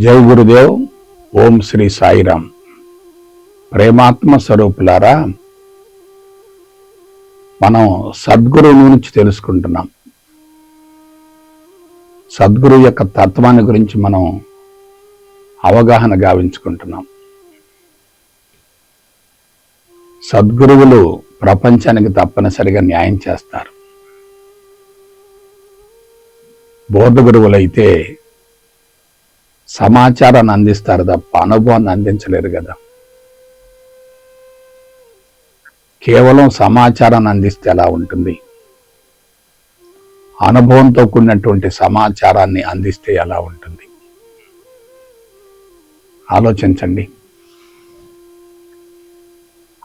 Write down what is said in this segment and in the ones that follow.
జై గురుదేవ్ ఓం శ్రీ సాయిరామ్. ప్రేమాత్మ స్వరూపులారా మనం సద్గురువు నుంచి తెలుసుకుంటున్నాం. సద్గురు యొక్క తత్వాన్ని గురించి మనం అవగాహన గావించుకుంటున్నాం. సద్గురువులు ప్రపంచానికి తప్పనిసరిగా న్యాయం చేస్తారు. బోధ గురువులైతే సమాచారాన్ని అందిస్తారు తప్ప అనుభవాన్ని అందించలేరు కదా. కేవలం సమాచారాన్ని అందిస్తే ఎలా ఉంటుంది? అనుభవంతో కూడినటువంటి సమాచారాన్ని అందిస్తే ఎలా ఉంటుంది? ఆలోచించండి.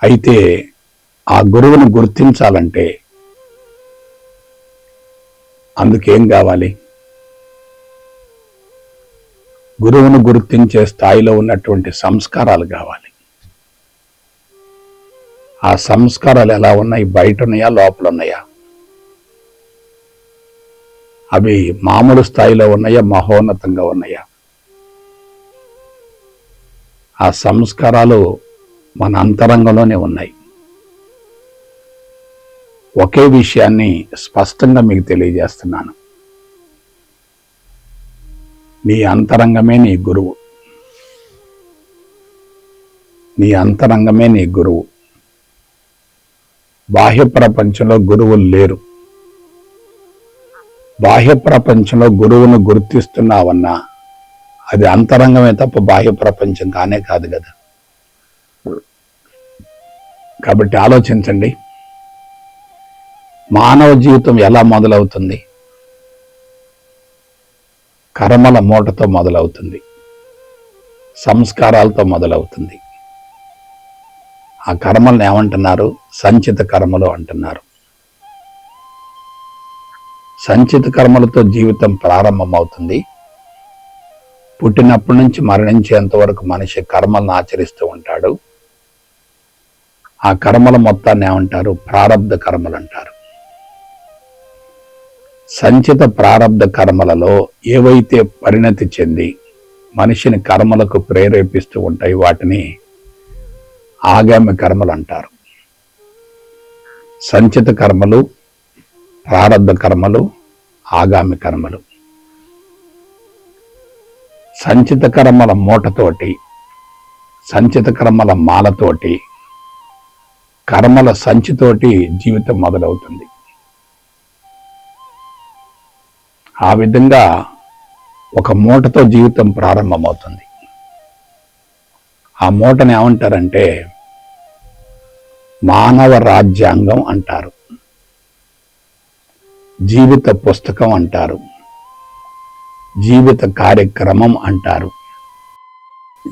అయితే ఆ గురువును గుర్తించాలంటే అందుకేం కావాలి? గురువును గుర్తించే స్థాయిలో ఉన్నటువంటి సంస్కారాలు కావాలి. ఆ సంస్కారాలు ఎలా ఉన్నాయి? బయట ఉన్నాయా? లోపల ఉన్నాయా? అవి మామూలు స్థాయిలో ఉన్నాయా? మహోన్నతంగా ఉన్నాయా? ఆ సంస్కారాలు మన అంతరంగంలోనే ఉన్నాయి. ఒకే విషయాన్ని స్పష్టంగా మీకు తెలియజేస్తున్నాను. నీ అంతరంగమే నీ గురువు. నీ అంతరంగమే నీ గురువు. బాహ్య ప్రపంచంలో గురువులు లేరు. బాహ్య ప్రపంచంలో గురువును గుర్తిస్తున్నావన్నా అది అంతరంగమే తప్ప బాహ్య ప్రపంచం కానే కాదు కదా. కాబట్టి ఆలోచించండి. మానవ జీవితం ఎలా మొదలవుతుంది? కర్మల మూటతో మొదలవుతుంది. సంస్కారాలతో మొదలవుతుంది. ఆ కర్మలను ఏమంటున్నారు? సంచిత కర్మలు అంటున్నారు. సంచిత కర్మలతో జీవితం ప్రారంభమవుతుంది. పుట్టినప్పటి నుంచి మరణించేంత వరకు మనిషి కర్మలను ఆచరిస్తూ ఉంటాడు. ఆ కర్మల మొత్తాన్ని ఏమంటారు? ప్రారంధ కర్మలు అంటారు. సంచిత ప్రారంధ కర్మలలో ఏవైతే పరిణతి చెంది మనిషిని కర్మలకు ప్రేరేపిస్తూ ఉంటాయి వాటిని ఆగామి కర్మలు అంటారు. సంచిత కర్మలు ప్రారంధ కర్మలు ఆగామి కర్మలు. సంచిత కర్మల మూటతోటి సంచిత కర్మల మాలతోటి కర్మల సంచితోటి జీవితం మొదలవుతుంది. ఆ విధంగా ఒక మూటతో జీవితం ప్రారంభమవుతుంది. ఆ మూటని ఏమంటారంటే మానవ రాజ్యాంగం అంటారు. జీవిత పుస్తకం అంటారు. జీవిత కార్యక్రమం అంటారు.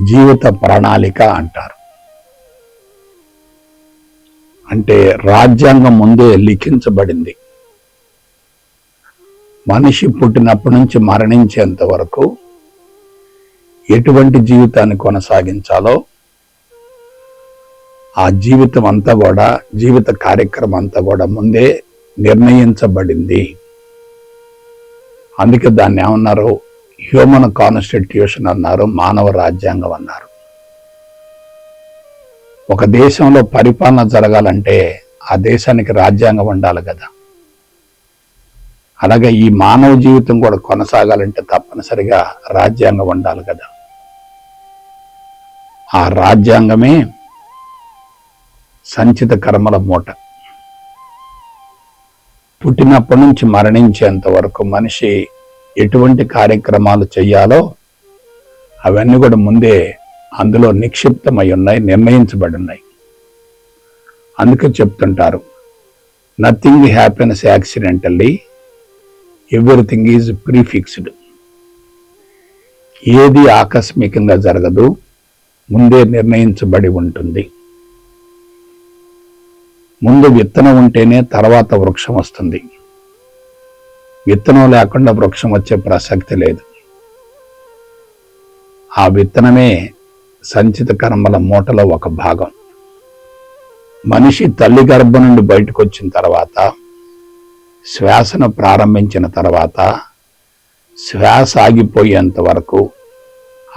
జీవిత ప్రణాళిక అంటారు. అంటే రాజ్యాంగం ముందే లిఖించబడింది. మనిషి పుట్టినప్పటి నుంచి మరణించేంత వరకు ఎటువంటి జీవితాన్ని కొనసాగించాలో ఆ జీవితం అంతా కూడా జీవిత కార్యక్రమం అంతా కూడా ముందే నిర్ణయించబడింది. అందుకే దాన్ని ఏమన్నారు? హ్యూమన్ కాన్స్టిట్యూషన్ అన్నారు మానవ రాజ్యాంగం అన్నారు. ఒక దేశంలో పరిపాలన జరగాలంటే ఆ దేశానికి రాజ్యాంగం ఉండాలి కదా. అలాగే ఈ మానవ జీవితం కూడా కొనసాగాలంటే తప్పనిసరిగా రాజ్యాంగం ఉండాలి కదా. ఆ రాజ్యాంగమే సంచిత కర్మల మూట. పుట్టినప్పటి నుంచి మరణించేంత వరకు మనిషి ఎటువంటి కార్యక్రమాలు చేయాలో అవన్నీ కూడా ముందే అందులో నిక్షిప్తమై ఉన్నాయి నిర్ణయించబడి ఉన్నాయి. అందుకే చెప్తుంటారు nothing happiness accidentally everything is prefixed ఏది ఆకస్మికంగా జరగదు ముందే నిర్ణయించబడి ఉంటుంది. ముందు విత్తనం ఉంటేనే తర్వాత వృక్షం వస్తుంది. విత్తనం లేకుండా వృక్షం వచ్చే ప్రసక్తి లేదు. ఆ విత్తనమే సంచిత కర్మల మూటలో ఒక భాగం. మనిషి తల్లి గర్భం నుండి బయటకు వచ్చిన తర్వాత శ్వాసను ప్రారంభించిన తర్వాత శ్వాస ఆగిపోయేంత వరకు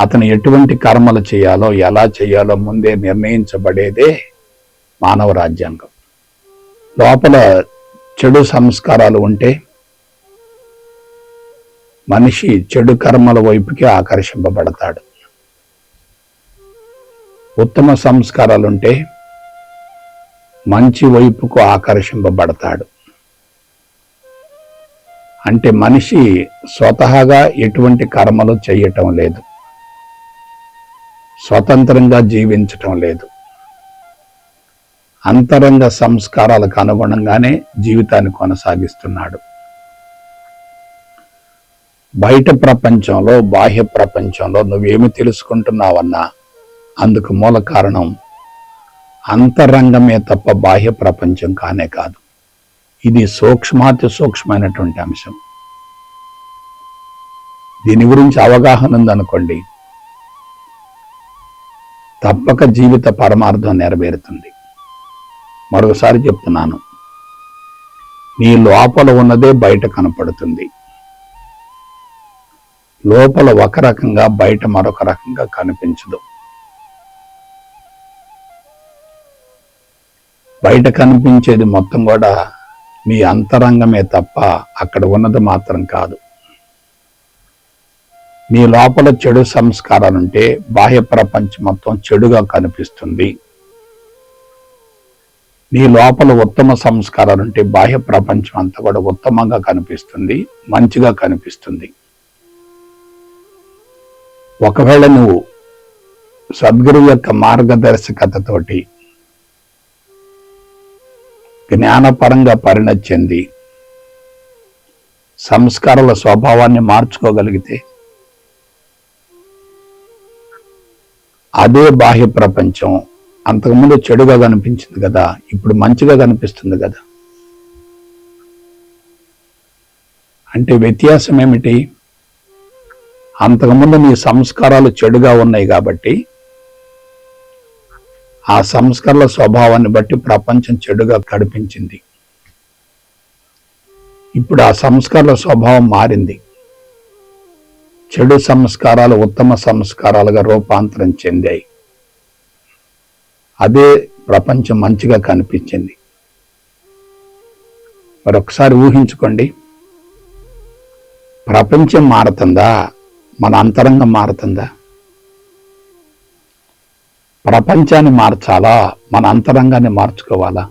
అతను ఎటువంటి కర్మలు చేయాలో ఎలా చేయాలో ముందే నిర్ణయించబడేదే మానవ రాజ్యాంగం. లోపల చెడు సంస్కారాలు ఉంటే మనిషి చెడు కర్మల వైపుకి ఆకర్షింపబడతాడు. ఉత్తమ సంస్కారాలుంటే మంచి వైపుకు ఆకర్షింపబడతాడు. అంటే మనిషి స్వతహాగా ఎటువంటి కర్మలు చేయటం లేదు. స్వతంత్రంగా జీవించటం లేదు. అంతరంగ సంస్కారాలకు అనుగుణంగానే జీవితాన్ని కొనసాగిస్తున్నాడు. బయట ప్రపంచంలో బాహ్య ప్రపంచంలో నువ్వేమి తెలుసుకుంటున్నావన్నా అందుకు మూల కారణం అంతరంగమే తప్ప బాహ్య ప్రపంచం కానే కాదు. ఇది సూక్ష్మాతి సూక్ష్మమైనటువంటి అంశం. దీని గురించి అవగాహన ఉందనుకోండి. తప్పక జీవిత పరమార్థం నెరవేరుతుంది. మరొకసారి చెప్తున్నాను. నీ లోపల ఉన్నదే బయట కనపడుతుంది. లోపల ఒక రకంగా బయట మరొక రకంగా కనిపించదు. బయట కనిపించేది మొత్తం కూడా మీ అంతరంగమే తప్ప అక్కడ ఉన్నది మాత్రం కాదు. నీ లోపల చెడు సంస్కారాలుంటే బాహ్య ప్రపంచం మొత్తం చెడుగా కనిపిస్తుంది. నీ లోపల ఉత్తమ సంస్కారాలుంటే బాహ్య ప్రపంచం అంతా కూడా ఉత్తమంగా కనిపిస్తుంది మంచిగా కనిపిస్తుంది. ఒకవేళ నువ్వు సద్గురు యొక్క మార్గదర్శకతతోటి జ్ఞానపరంగా పరిణతి చెంది సంస్కారాల స్వభావాన్ని మార్చుకోగలిగితే అదే బాహ్య ప్రపంచం. అంతకుముందు చెడుగా కనిపించింది కదా ఇప్పుడు మంచిగా కనిపిస్తుంది కదా. అంటే వ్యత్యాసం ఏమిటి అంతకుముందు నీ సంస్కారాలు చెడుగా ఉన్నాయి కాబట్టి ఆ సంస్కరణల స్వభావాన్ని బట్టి ప్రపంచం చెడుగా కడిపించింది ఇప్పుడు ఆ సంస్కారాల స్వభావం మారింది. చెడు సంస్కారాలు ఉత్తమ సంస్కారాలుగా రూపాంతరం చెందాయి. అదే ప్రపంచం మంచిగా కనిపించింది. మరొకసారి ఊహించుకోండి. ప్రపంచం మారుతుందా? మన అంతరంగం మారుతుందా? ప్రపంచాన్ని మార్చాలా? మన అంతరంగాన్ని మార్చుకోవాలా?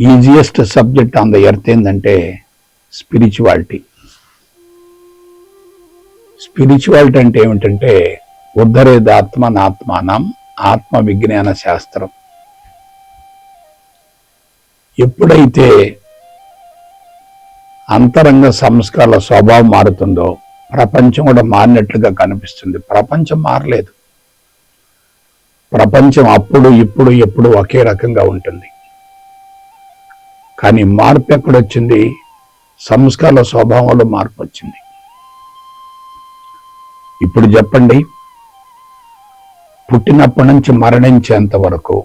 Easiest subject on the earth ఏంటంటే స్పిరిచువాలిటీ. స్పిరిచువాలిటీ అంటే ఏమిటంటే ఉద్ధరేదాత్మ నాత్మానం ఆత్మ విజ్ఞాన శాస్త్రం. ఎప్పుడైతే అంతరంగ సంస్కారాల స్వభావం మారుతుందో ప్రపంచం కూడా మారినట్లుగా కనిపిస్తుంది. ప్రపంచం మారలేదు. ప్రపంచం అప్పుడు ఇప్పుడు ఎప్పుడు ఒకే రకంగా ఉంటుంది. కానీ మార్పు ఎక్కడొచ్చింది? సంస్కార స్వభావంలో మార్పు వచ్చింది ఇప్పుడు చెప్పండి. పుట్టినప్పటి నుంచి మరణించేంత వరకు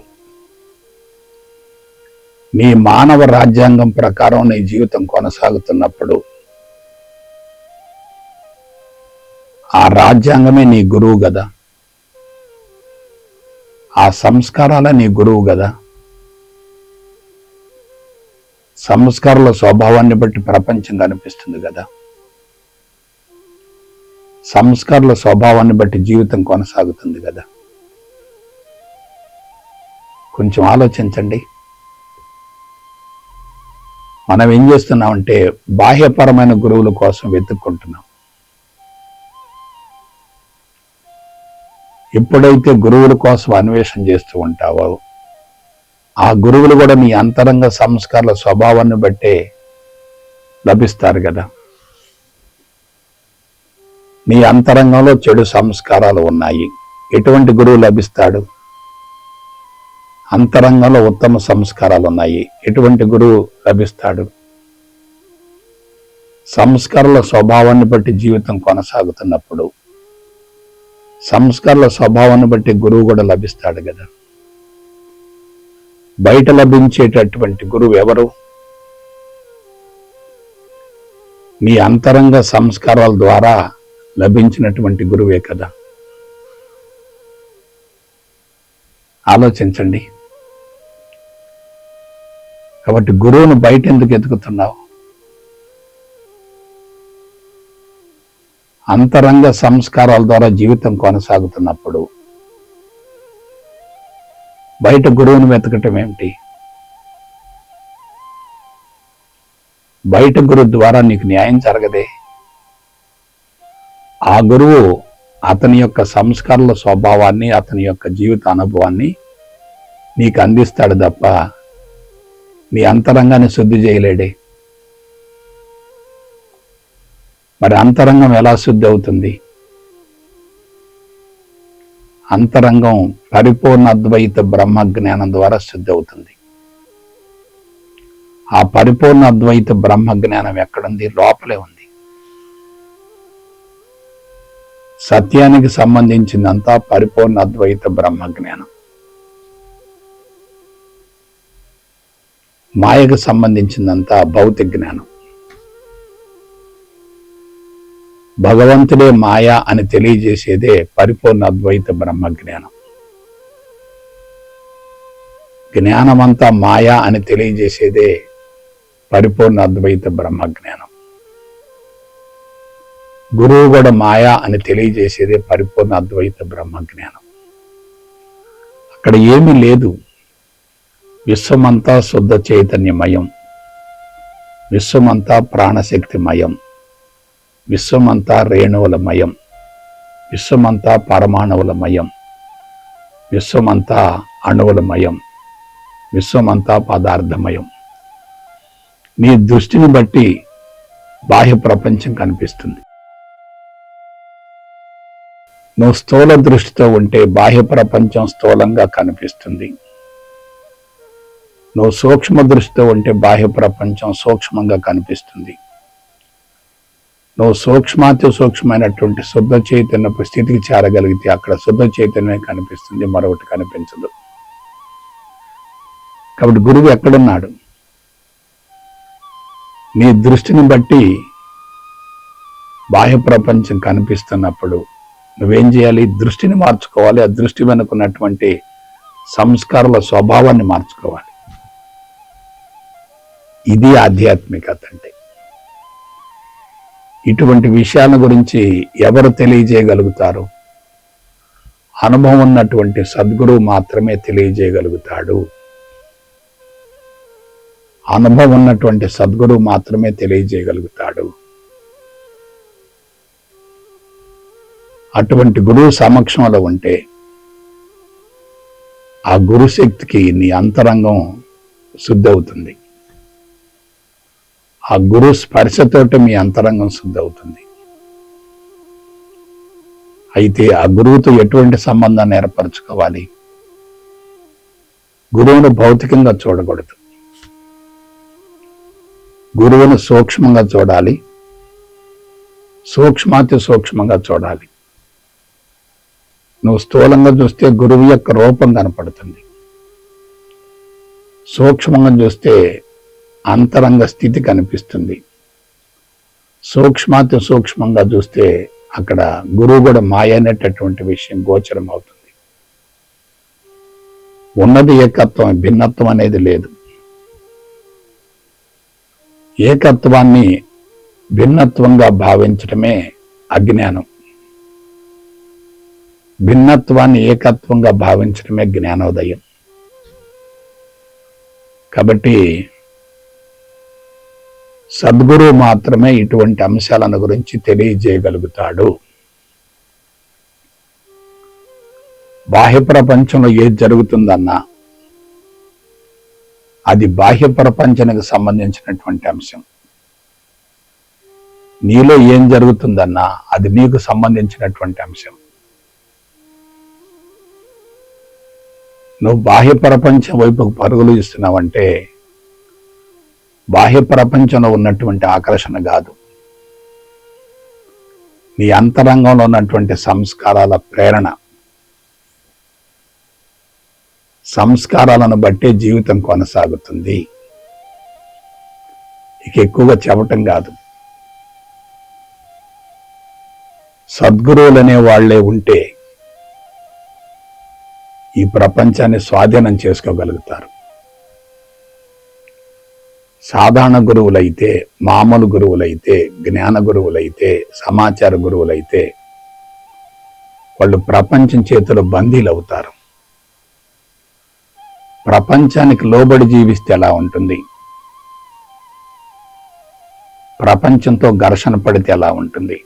నీ మానవ రాజ్యాంగం ప్రకారం నీ జీవితం కొనసాగుతున్నప్పుడు ఆ రాజ్యాంగమే నీ గురువు కదా. ఆ సంస్కారాల నీ గురువు కదా. సంస్కారాల స్వభావాన్ని బట్టి ప్రపంచం కనిపిస్తుంది కదా. సంస్కారాల స్వభావాన్ని బట్టి జీవితం కొనసాగుతుంది కదా. కొంచెం ఆలోచించండి. మనం ఏం చేస్తున్నామంటే బాహ్యపరమైన గురువుల కోసం వెతుక్కుంటున్నాం. ఎప్పుడైతే గురువుల కోసం అన్వేషణ చేస్తూ ఉంటావో ఆ గురువులు కూడా నీ అంతరంగ సంస్కారాల స్వభావాన్ని బట్టే లభిస్తారు కదా. నీ అంతరంగంలో చెడు సంస్కారాలు ఉన్నాయి. ఎటువంటి గురువు లభిస్తాడు? అంతరంగంలో ఉత్తమ సంస్కారాలు ఉన్నాయి. ఎటువంటి గురువు లభిస్తాడు? సంస్కారాల స్వభావాన్ని బట్టి జీవితం కొనసాగుతున్నప్పుడు సంస్కారాల స్వభావాన్ని బట్టి గురువు కూడా లభిస్తాడు కదా. బయట లభించేటటువంటి గురువు ఎవరు? మీ అంతరంగ సంస్కారాల ద్వారా లభించినటువంటి గురువే కదా. ఆలోచించండి. కాబట్టి గురువును బయట ఎందుకు ఎదుగుతున్నావు? అంతరంగ సంస్కారాల ద్వారా జీవితం కొనసాగుతున్నప్పుడు బయట గురువును వెతకటం ఏమిటి? బయట గురువు ద్వారా నీకు న్యాయం జరగదే? ఆ గురువు అతని యొక్క సంస్కారాల స్వభావాన్ని అతని యొక్క జీవిత అనుభవాన్ని నీకు అందిస్తాడు తప్ప నీ అంతరంగాన్ని శుద్ధి చేయలేడే. మరి అంతరంగం ఎలా శుద్ధి అవుతుంది? అంతరంగం పరిపూర్ణ అద్వైత బ్రహ్మ జ్ఞానం ద్వారా శుద్ధి అవుతుంది. ఆ పరిపూర్ణ అద్వైత బ్రహ్మ జ్ఞానం ఎక్కడుంది? లోపలే ఉంది. సత్యానికి సంబంధించిందంతా పరిపూర్ణ అద్వైత బ్రహ్మ జ్ఞానం మాయకు సంబంధించిందంతా భౌతిక జ్ఞానం. భగవంతుడే మాయా అని తెలియజేసేదే పరిపూర్ణ అద్వైత బ్రహ్మ జ్ఞానం జ్ఞానమంతా మాయా అని తెలియజేసేదే పరిపూర్ణ అద్వైత బ్రహ్మ జ్ఞానం గురువు కూడా మాయా అని తెలియజేసేదే పరిపూర్ణ అద్వైత బ్రహ్మ జ్ఞానం అక్కడ ఏమీ లేదు. విశ్వమంతా శుద్ధ చైతన్యమయం. విశ్వమంతా ప్రాణశక్తిమయం. విశ్వమంతా రేణువులమయం. విశ్వమంతా పరమాణువులమయం. విశ్వమంతా అణువులమయం. విశ్వమంతా పదార్థమయం. నీ దృష్టిని బట్టి బాహ్య ప్రపంచం కనిపిస్తుంది. నువ్వు స్థూల దృష్టితో ఉంటే బాహ్య ప్రపంచం స్థూలంగా కనిపిస్తుంది. నువ్వు సూక్ష్మ దృష్టితో ఉంటే బాహ్య ప్రపంచం సూక్ష్మంగా కనిపిస్తుంది. నువ్వు సూక్ష్మాతి సూక్ష్మమైనటువంటి శుద్ధ చైతన్యపు స్థితికి చేరగలిగితే అక్కడ శుద్ధ చైతన్యమే కనిపిస్తుంది మరొకటి కనిపించదు. కాబట్టి గురువు ఎక్కడున్నాడు? నీ దృష్టిని బట్టి బాహ్య ప్రపంచం కనిపిస్తున్నప్పుడు నువ్వేం చేయాలి? దృష్టిని మార్చుకోవాలి. ఆ దృష్టి వెనుకున్నటువంటి సంస్కారాల స్వభావాన్ని మార్చుకోవాలి. ఇది ఆధ్యాత్మికత అంటే. ఇటువంటి విషయాల గురించి ఎవరు తెలియజేయగలుగుతారు? అనుభవం ఉన్నటువంటి సద్గురువు మాత్రమే తెలియజేయగలుగుతాడు. అనుభవం ఉన్నటువంటి సద్గురువు మాత్రమే తెలియజేయగలుగుతాడు. అటువంటి గురువు సమక్షంలో ఉంటే ఆ గురుశక్తికి నీ అంతరంగం శుద్ధి అవుతుంది ఆ గురు స్పర్శతోటి మీ అంతరంగం శుద్ధి అవుతుంది అయితే ఆ గురువుతో ఎటువంటి సంబంధాన్ని ఏర్పరచుకోవాలి? గురువును భౌతికంగా చూడకూడదు. గురువును సూక్ష్మంగా చూడాలి. సూక్ష్మాతి సూక్ష్మంగా చూడాలి. నువ్వు స్థూలంగా చూస్తే గురువు యొక్క రూపం కనపడుతుంది. సూక్ష్మంగా చూస్తే అంతరంగ స్థితి కనిపిస్తుంది. సూక్ష్మాతి సూక్ష్మంగా చూస్తే అక్కడ గురువు కూడా మాయ అనేటటువంటి విషయం గోచరం అవుతుంది ఉన్నది ఏకత్వం భిన్నత్వం అనేది లేదు. ఏకత్వాన్ని భిన్నత్వంగా భావించటమే అజ్ఞానం. భిన్నత్వాన్ని ఏకత్వంగా భావించడమే జ్ఞానోదయం. కాబట్టి సద్గురువు మాత్రమే ఇటువంటి అంశాలను గురించి తెలియజేయగలుగుతాడు. బాహ్య ప్రపంచంలో ఏది జరుగుతుందన్నా అది బాహ్య ప్రపంచానికి సంబంధించినటువంటి అంశం. నీలో ఏం జరుగుతుందన్నా అది నీకు సంబంధించినటువంటి అంశం. నువ్వు బాహ్య ప్రపంచం వైపుకు పరుగులు ఇస్తున్నావంటే బాహ్య ప్రపంచంలో ఉన్నటువంటి ఆకర్షణ కాదు. నీ అంతరంగంలో ఉన్నటువంటి సంస్కారాల ప్రేరణ. సంస్కారాలను బట్టే జీవితం కొనసాగుతుంది. ఇక ఎక్కువగా చెప్పటం కాదు. సద్గురువులనే వాళ్ళే ఉంటే ఈ ప్రపంచాన్ని స్వాధీనం చేసుకోగలుగుతారు. సాధారణ గురువులైతే మామూలు గురువులైతే జ్ఞాన గురువులైతే సమాచార గురువులైతే వాళ్ళు ప్రపంచం చేతిలో బందీలు అవుతారు ప్రపంచానికి లోబడి జీవిస్తే ఎలా ఉంటుంది? ప్రపంచంతో ఘర్షణ పడితే ఎలా ఉంటుంది?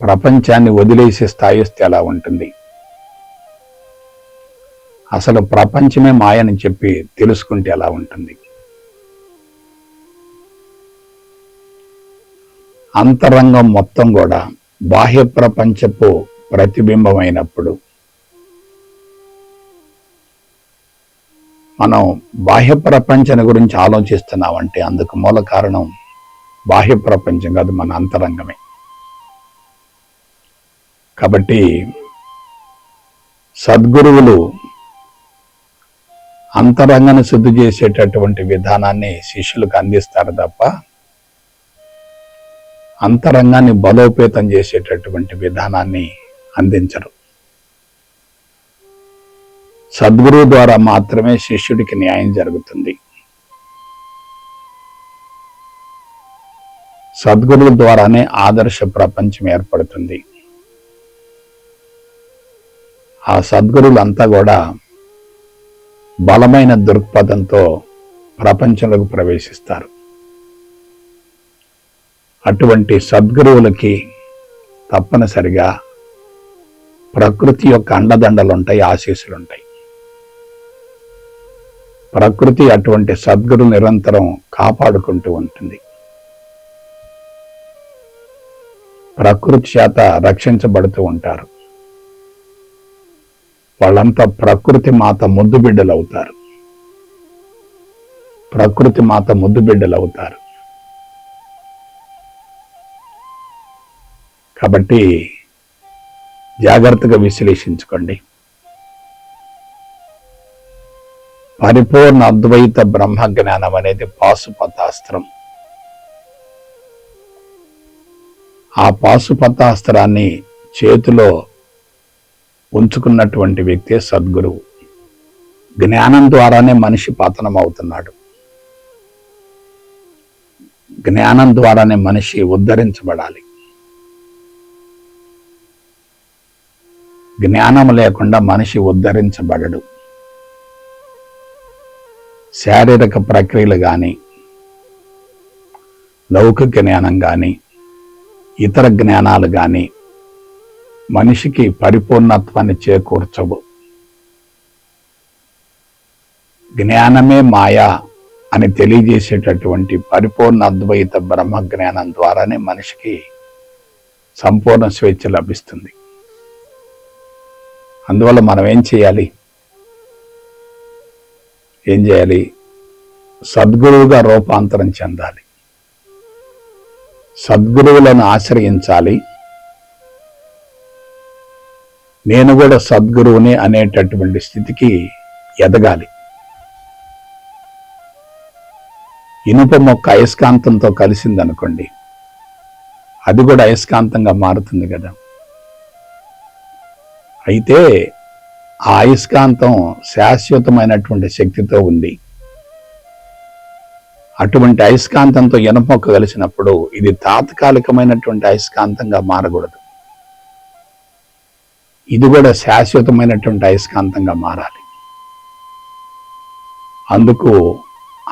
ప్రపంచాన్ని వదిలేసే స్థాయి వస్తే ఎలా ఉంటుంది? అసలు ప్రపంచమే మాయని చెప్పి తెలుసుకుంటే ఎలా ఉంటుంది? అంతరంగం మొత్తం కూడా బాహ్య ప్రపంచపు ప్రతిబింబమైనప్పుడు. మనం బాహ్య ప్రపంచం గురించి ఆలోచిస్తున్నామంటే అందుకు మూల కారణం బాహ్య ప్రపంచం కాదు మన అంతరంగమే. కాబట్టి సద్గురువులు అంతరంగాన్ని శుద్ధి చేసేటటువంటి విధానాన్ని శిష్యులకు అందిస్తారు తప్ప అంతరంగాన్ని బలోపేతం చేసేటటువంటి విధానాన్ని అందించరు. సద్గురువు ద్వారా మాత్రమే శిష్యుడికి న్యాయం జరుగుతుంది. సద్గురువు ద్వారానే ఆదర్శ ప్రపంచం ఏర్పడుతుంది. ఆ సద్గురులంతా కూడా బలమైన దృక్పథంతో ప్రపంచంలోకి ప్రవేశిస్తారు. అటువంటి సద్గురువులకి తప్పనిసరిగా ప్రకృతి యొక్క అండదండలు ఉంటాయి ప్రకృతి అటువంటి సద్గురు నిరంతరం కాపాడుకుంటూ ఉంటుంది. ప్రకృతి చేత రక్షించబడుతూ ఉంటారు. వాళ్ళంతా ప్రకృతి మాత ముద్దు బిడ్డలు అవుతారు ప్రకృతి మాత ముద్దు బిడ్డలు అవుతారు కాబట్టి జాగ్రత్తగా విశ్లేషించుకోండి. పరిపూర్ణ అద్వైత బ్రహ్మ జ్ఞానం అనేది పాశుపతాస్త్రం. ఆ పాశుపతాస్త్రాన్ని చేతిలో ఉంచుకున్నటువంటి వ్యక్తే సద్గురువు. జ్ఞానం ద్వారానే మనిషి పతనం అవుతున్నాడు జ్ఞానం ద్వారానే మనిషి ఉద్ధరించబడాలి. జ్ఞానం లేకుండా మనిషి ఉద్ధరించబడడు. శారీరక ప్రక్రియలు కానీ లౌకిక జ్ఞానం కానీ ఇతర జ్ఞానాలు కానీ మనిషికి పరిపూర్ణత్వాన్ని చేకూర్చవు. జ్ఞానమే మాయా అని తెలియజేసేటటువంటి పరిపూర్ణ అద్వైత బ్రహ్మ జ్ఞానం ద్వారానే మనిషికి సంపూర్ణ స్వేచ్ఛ లభిస్తుంది. అందువల్ల మనం ఏం చేయాలి? ఏం చేయాలి? సద్గురువుగా రూపాంతరం చెందాలి. సద్గురువులను ఆశ్రయించాలి. నేను కూడా సద్గురువుని అనేటటువంటి స్థితికి ఎదగాలి. ఇనుప మొక్క అయస్కాంతంతో కలిసిందనుకోండి అది కూడా అయస్కాంతంగా మారుతుంది కదా. అయితే ఆ అయస్కాంతం శాశ్వతమైనటువంటి శక్తితో ఉంది. అటువంటి అయస్కాంతంతో ఇనపొక్క కలిసినప్పుడు ఇది తాత్కాలికమైనటువంటి అయస్కాంతంగా మారకూడదు. ఇది కూడా శాశ్వతమైనటువంటి అయస్కాంతంగా మారాలి. అందుకు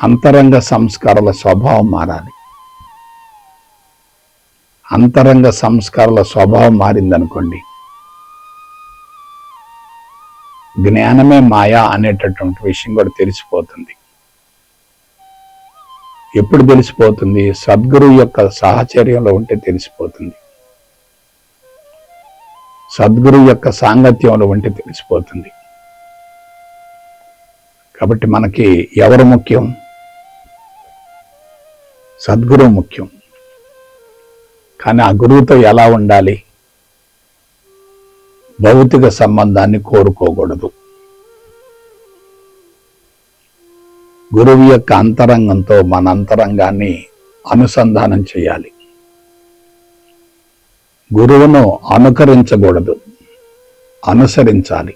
అంతరంగ సంస్కారాల స్వభావం మారాలి. అంతరంగ సంస్కారాల స్వభావం మారిందనుకోండి జ్ఞానమే మాయా అనేటటువంటి విషయం కూడా తెలిసిపోతుంది. ఎప్పుడు తెలిసిపోతుంది? సద్గురు యొక్క సాహచర్యంలో ఉంటే తెలిసిపోతుంది. సద్గురు యొక్క సాంగత్యంలో ఉంటే తెలిసిపోతుంది. కాబట్టి మనకి ఎవరు ముఖ్యం? సద్గురు ముఖ్యం. కానీ ఆ గురువుతో ఎలా ఉండాలి? భౌతిక సంబంధాన్ని కోరుకోకూడదు. గురువు యొక్క అంతరంగంతో మన అంతరంగాన్ని అనుసంధానం చేయాలి. గురువును అనుకరించకూడదు. అనుసరించాలి.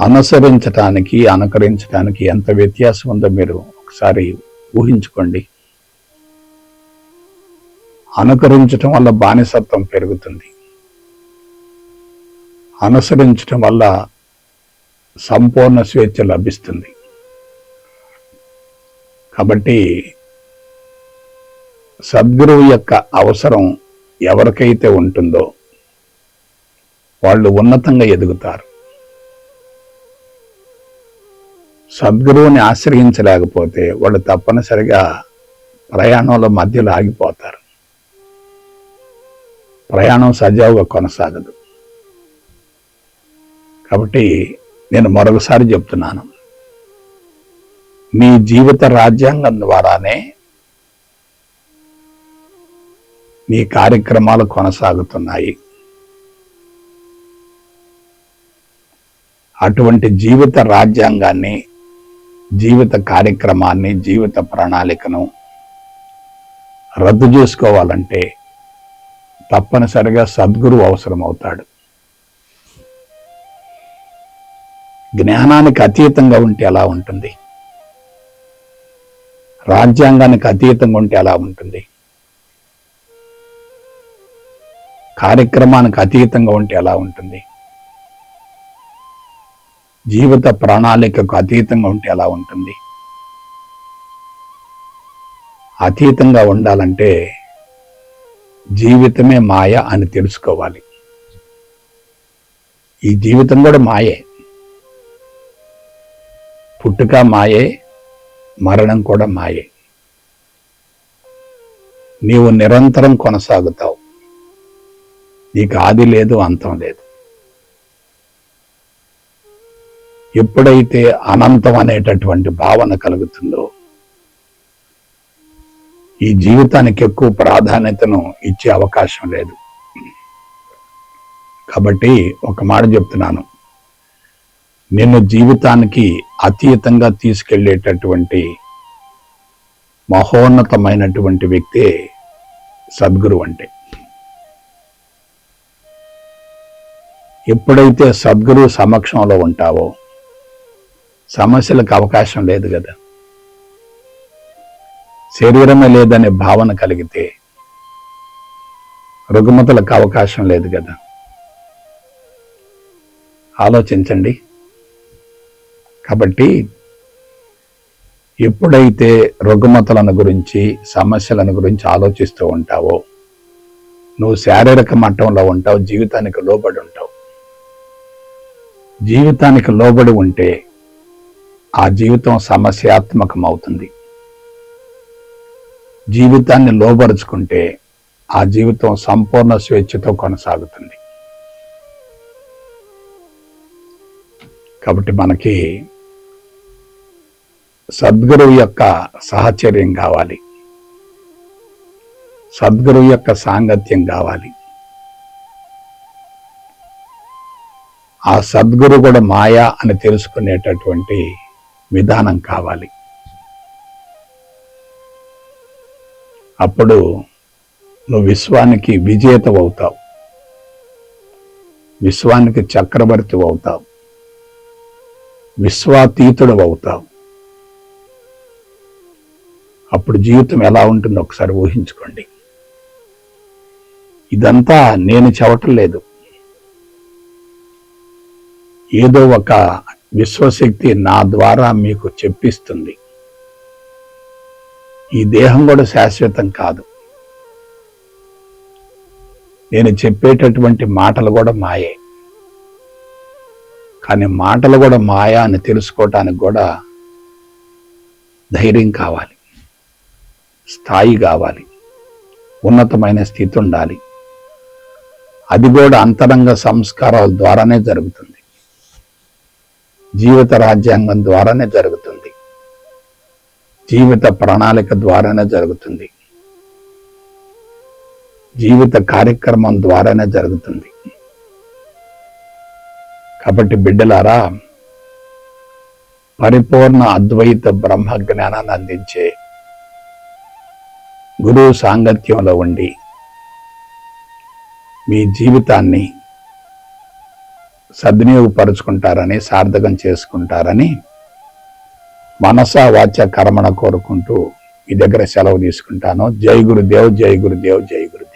అనుసరించటానికి అనుకరించటానికి ఎంత వ్యత్యాసం ఉందో మీరు ఒకసారి ఊహించుకోండి. అనుకరించటం వల్ల బానిసత్వం పెరుగుతుంది. అనుసరించటం వల్ల సంపూర్ణ స్వేచ్ఛ లభిస్తుంది. కాబట్టి సద్గురువు యొక్క అవసరం ఎవరికైతే ఉంటుందో వాళ్ళు ఉన్నతంగా ఎదుగుతారు. సద్గురువుని ఆశ్రయించలేకపోతే వాళ్ళు తప్పనిసరిగా ప్రయాణంలో మధ్యలో ఆగిపోతారు. ప్రయాణం సజావుగా కొనసాగదు. కాబట్టి నేను మరొకసారి చెప్తున్నాను. మీ జీవిత రాజ్యాంగం ద్వారానే నీ కార్యక్రమాలు కొనసాగుతున్నాయి. అటువంటి జీవిత రాజ్యాంగాన్ని జీవిత కార్యక్రమాన్ని జీవిత ప్రణాళికను రద్దు చేసుకోవాలంటే తప్పనిసరిగా సద్గురు అవసరం అవుతాడు జ్ఞానానికి అతీతంగా ఉంటే ఎలా ఉంటుంది? రాజ్యాంగానికి అతీతంగా ఉంటే ఎలా ఉంటుంది? కార్యక్రమానికి అతీతంగా ఉంటే ఎలా ఉంటుంది? జీవిత ప్రణాళికకు అతీతంగా ఉంటే ఎలా ఉంటుంది? అతీతంగా ఉండాలంటే జీవితమే మాయ అని తెలుసుకోవాలి. ఈ జీవితం కూడా మాయే. పుట్టుక మాయే మరణం కూడా మాయే. నీవు నిరంతరం కొనసాగుతావు. నీకు ఆది లేదు అంతం లేదు. ఎప్పుడైతే అనంతం అనేటటువంటి భావన కలుగుతుందో ఈ జీవితానికి ఎక్కువ ప్రాధాన్యతను ఇచ్చే అవకాశం లేదు. కాబట్టి ఒక మాట చెప్తున్నాను. నిన్ను జీవితానికి అతీతంగా తీసుకెళ్ళేటటువంటి మహోన్నతమైనటువంటి వ్యక్తే సద్గురు అంటే. ఎప్పుడైతే సద్గురు సమక్షంలో ఉంటావో సమస్యలకు అవకాశం లేదు కదా. శరీరమే లేదనే భావన కలిగితే రుగ్మతలకు అవకాశం లేదు కదా. ఆలోచించండి. కాబట్టి ఎప్పుడైతే రుగ్మతలను గురించి సమస్యలను గురించి ఆలోచిస్తూ ఉంటావో నువ్వు శారీరక మట్టంలో ఉంటావు జీవితానికి లోబడి ఉంటావు. జీవితానికి లోబడి ఉంటే ఆ జీవితం సమస్యాత్మకం అవుతుంది జీవితాన్ని లోబరుచుకుంటే ఆ జీవితం సంపూర్ణ స్వేచ్ఛతో కొనసాగుతుంది. కాబట్టి మనకి సద్గురువు యొక్క సహచర్యం కావాలి. సద్గురువు యొక్క సాంగత్యం కావాలి. ఆ సద్గురు కూడా మాయా అని తెలుసుకునేటటువంటి విధానం కావాలి. అప్పుడు నువ్వు విశ్వానికి విజేత అవుతావు. విశ్వానికి చక్రవర్తి అవుతావు. విశ్వాతీతుడు అవుతావు. అప్పుడు జీవితం ఎలా ఉంటుందో ఒకసారి ఊహించుకోండి. ఇదంతా నేను చెవటం లేదు ఏదో ఒక విశ్వశక్తి నా ద్వారా మీకు చెప్పిస్తుంది. ఈ దేహం కూడా శాశ్వతం కాదు. నేను చెప్పేటటువంటి మాటలు కూడా మాయే. కానీ మాటలు కూడా మాయా అని తెలుసుకోవటానికి కూడా ధైర్యం కావాలి. స్థాయి కావాలి. ఉన్నతమైన స్థితి ఉండాలి. అది కూడా అంతరంగ సంస్కారాల ద్వారానే జరుగుతుంది. జీవిత రాజ్యాంగం ద్వారానే జరుగుతుంది. జీవిత ప్రణాళిక ద్వారానే జరుగుతుంది. జీవిత కార్యక్రమం ద్వారానే జరుగుతుంది. కాబట్టి బిడ్డలారా పరిపూర్ణ అద్వైత బ్రహ్మ జ్ఞానాన్ని అందించే గురువు సాంగత్యంలో ఉండి మీ జీవితాన్ని సద్వినియోగపరుచుకుంటారని సార్థకం చేసుకుంటారని మనస వాచ్య కర్మణ కోరుకుంటూ మీ దగ్గర సెలవు తీసుకుంటాను. జై గురుదేవ్ జై గురుదేవ్ జై గురుదేవ్.